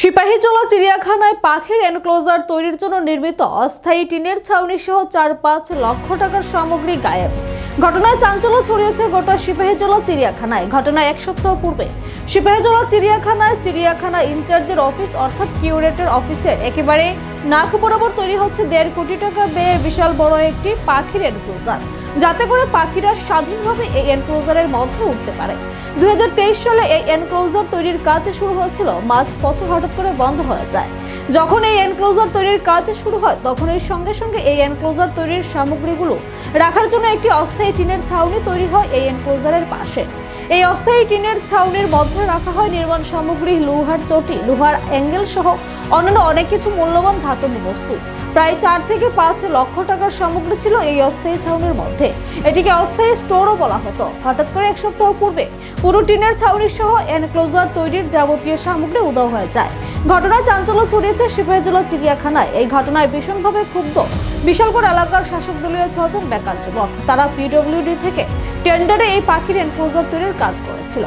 সিপাহীজলা চিড়িয়াখানায় পাখির এনক্লোজার তৈরির জন্য নির্মিত অস্থায়ী টিনের ছাউনি সহ চার পাঁচ লক্ষ টাকার সামগ্রী গায়েব। ঘটনায় চাঞ্চল্য ছড়িয়েছে গোটা সিপাহীজলা চিড়িয়াখানায়। ঘটনা এক সপ্তাহ পূর্বে সিপাহীজলা চিড়িয়াখানায় চিড়িয়াখানা ইনচার্জের অফিস অর্থাৎ কিউরেটর অফিসের একেবারে নাক বরাবর তৈরি হচ্ছে দেড় কোটি টাকা ব্যয়ে বিশাল বড় একটি পাখির এনক্লোজার। যাতে করে পাখিরা স্বাধীনভাবে এই এনক্লোজারের মধ্যে উঠতে পারে। দুই হাজার তেইশ সালে এই এনক্লোজার তৈরির কাজ শুরু হয়েছিল মাছ পথে হঠাৎ করে বন্ধ হয়ে যায়। যখন এই এনক্লোজার তৈরির কাজ শুরু হয়, তখন এর সঙ্গে সঙ্গে এই এনক্লোজার তৈরির সামগ্রীগুলো রাখার জন্য একটি অস্থায়ী টিনের ছাউনি তৈরি হয় এই এনক্লোজারের পাশে। এই অস্থায়ী টিনের ছাউনির মধ্যে রাখা হয় নির্মাণ সামগ্রী, লোহার চটি, লোহার অ্যাঙ্গেল সহ অন্যান্য অনেক কিছু মূল্যবান ধাতব বস্তু। প্রায় চার থেকে পাঁচ লক্ষ টাকার সামগ্রী ছিল এই অস্থায়ী ছাউনির মধ্যে। এটিকে অস্থায়ী স্টোরও বলা হতো। হঠাৎ করে এক সপ্তাহ পূর্বে পুরো টিনের ছাউনি সহ এনক্লোজার তৈরির যাবতীয় সামগ্রী উধাও হয়ে যায়। ঘটনায় চাঞ্চল্য ছড়িয়েছে সিপাহীজলা চিড়িয়াখানায়। এই ঘটনায় ভীষণভাবে ক্ষুব্ধ বিশালগড় এলাকার শাসক দলীয় ছজন বেকার যুবক। তারা পিডব্লিউডি থেকে টেন্ডারে এই পাখির এনক্লোজার তৈরির কাজ করেছিল।